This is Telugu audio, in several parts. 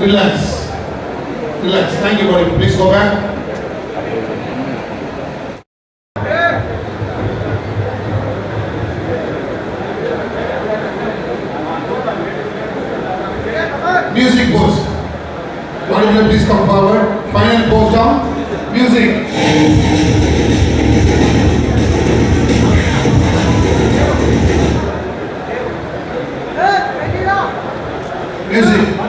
Relax. Relax. Thank you, buddy. Please go back. Music pose. Minute, please come forward. Final pose down. Music. Music.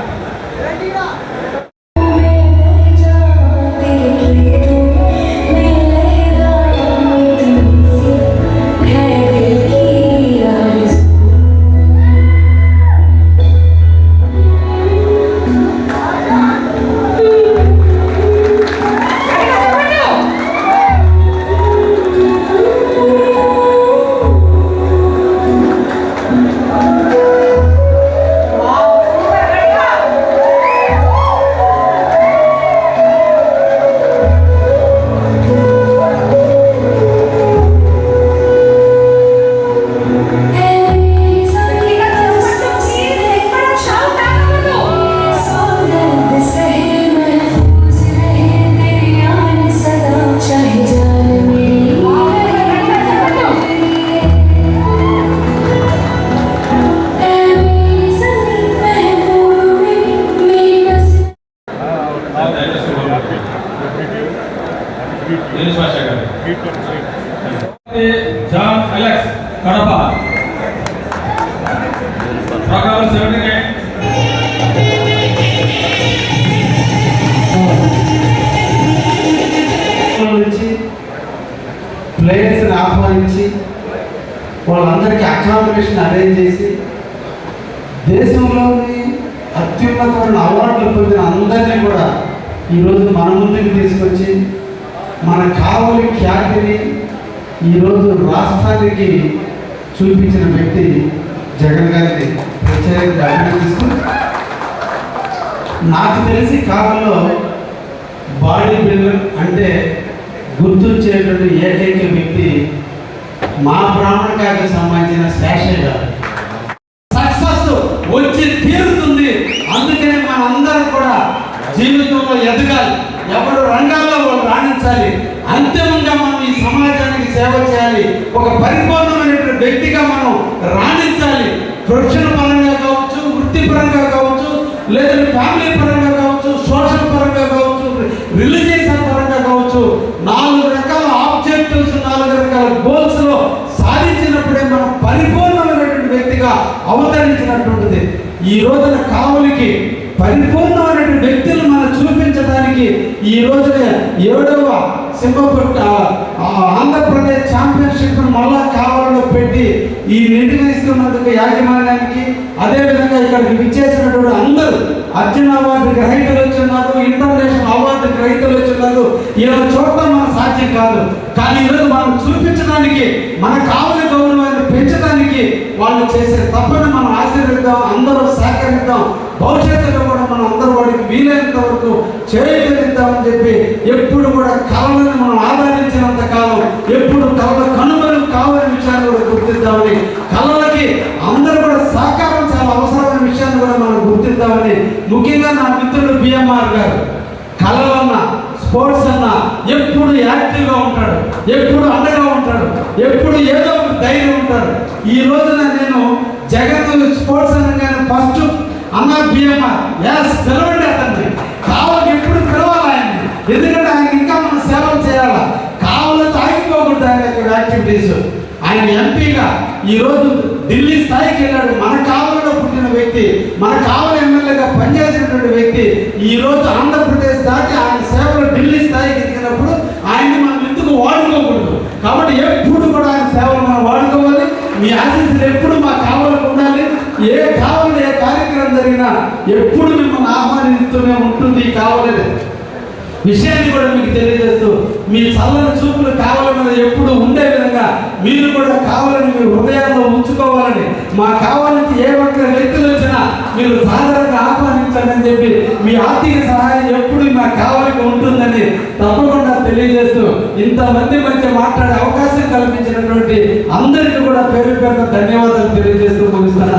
John Alex Kadapa program seventy nine నుంచి ప్లేయర్స్ని ఆహ్వానించి వాళ్ళందరికీ అకామిడేషన్ అరేంజ్ చేసి దేశంలోని అత్యున్నతమైన అవార్డులు పొందిన అందరినీ కూడా ఈరోజు మన ముందుకు తీసుకొచ్చి మన కావలి ఖ్యాతిని ఈరోజు రాష్ట్రానికి చూపించిన వ్యక్తి జగన్ గారిని ప్రత్యేకంగా అభినందిస్తూ నాకు తెలిసి కాలంలో బాడీ బిల్డర్ అంటే గుర్తొచ్చేటువంటి ఏకైక వ్యక్తి మా బ్రాహ్మణకాకి సంబంధించిన శేషయ్య గారు. సక్సెస్ వచ్చి తీరుతుంది. అందుకనే మనందరం కూడా జీవితంలో ఎదగాలి. ఎవరు రంగ సాధించాలి. అంతిమంగా మనం ఈ సమాజానికి సేవ చేయాలి. ఒక పరిపూర్ణమైనటువంటి వ్యక్తిగా మనం రాణించాలి. ప్రొఫెషన్ పరంగా కావచ్చు వృత్తిపరంగా కావచ్చు లేదంటే ఫ్యామిలీ పరంగా కావచ్చు సోషల్ పరంగా కావచ్చు రిలీజియస్ పరంగా కావచ్చు నాలుగు రకాల ఆబ్జెక్టివ్స్ నాలుగు రకాల గోల్స్లో సాధించినప్పుడే మనం పరిపూర్ణమైనటువంటి వ్యక్తిగా అవతరించినటువంటిది. ఈ రోజున కావులికి పరిపూర్ణమైనటువంటి వ్యక్తులు మనం చూపించడానికి ఈ రోజున ఏడవ సింహపుట్ట ఆ, ఆంధ్రప్రదేశ్ ఛాంపియన్షిప్ మళ్ళా కావాలలో పెట్టి ఈ నిర్వహిస్తున్నందుకు యాజమాన్యానికి అదేవిధంగా ఇక్కడికి విచ్చేసినటువంటి అందరూ అర్జున అవార్డు గ్రహీతలు వచ్చిన్నారు ఇంటర్నేషనల్ అవార్డు గ్రహీతలు వచ్చిన్నారు ఇలా చూడటం మన సాధ్యం కాదు. కానీ ఈరోజు మనం చూపించడానికి మన కావాలి పెంచడానికి వాళ్ళు చేసే తప్పని మనం ఆశీర్వదిద్దాం అందరూ సహకరిద్దాం. భవిష్యత్తులో కూడా మనం అందరూ వాడికి వీలైనంత వరకు చేయగలుగుతామని చెప్పి ఎప్పుడు కూడా కళలను మనం ఆదరించినంత కాలం ఎప్పుడు కళల కనుమలు కావాలని విషయాన్ని కూడా గుర్తిద్దామని కళలకి అందరూ కూడా సహకారం చాలా అవసరమైన విషయాన్ని కూడా మనం గుర్తిద్దామని ముఖ్యంగా నా మిత్రుడు బిఎంఆర్ గారు. కళలన్న స్పోర్ట్స్ అన్న ఎప్పుడు యాక్టివ్ ఈ రోజున నేను జగన్ స్పోర్ట్స్ అనగానే ఫస్ట్ అన్న బిఎంఆర్. ఎస్ పిలవండి అతన్ని. కావాలి ఎప్పుడు పిలవాలి ఆయన ఎందుకంటే ఆయన ఇంకా మనం సేవలు చేయాలా? కావాలని తాగిపోకూడదు ఆయన యొక్క యాక్టివిటీస్ ఆయన ఎంపీగా ఈరోజు ఢిల్లీ స్థాయికి వెళ్ళాడు. మన కావలిలో పుట్టిన వ్యక్తి మన కావలి ఎమ్మెల్యేగా పనిచేసినటువంటి వ్యక్తి ఈరోజు ఆంధ్రప్రదేశ్ దాటి ఆయన సేవలు ఢిల్లీ స్థాయికి ఎదిగినప్పుడు ఆయన్ని మనం ఎందుకు వాడుకోకూడదు కాబట్టి ఎప్పుడు కూడా ఆయన సేవలు మనం వాడుకోవాలి మీ ఆశీస్సులు ఎప్పుడు మా కావలకు ఉండాలి ఏ కావాలి ఏ కార్యక్రమం జరిగినా ఎప్పుడు మిమ్మల్ని ఆహ్వానిస్తూనే ఉంటుంది కావాలని. విషయాన్ని కూడా మీకు తెలియజేస్తూ మీ చల్లని చూపులు కావాలని ఎప్పుడు ఉండే విధంగా మీరు కూడా కావాలని మీ హృదయాల్లో ఉంచుకోవాలని మా కావాలని ఏ ఒక్క వ్యక్తులు వచ్చినా మీరు సాధారణంగా ఆహ్వానించండి అని చెప్పి మీ ఆర్థిక సహాయం ఎప్పుడు మా కావాలకి ఉంటుందని తప్పకుండా తెలియజేస్తూ ఇంతమంది మధ్య మాట్లాడే అవకాశం కల్పించినటువంటి అందరికీ కూడా పేరు పేరున ధన్యవాదాలు తెలియజేస్తూ ముగిస్తాను.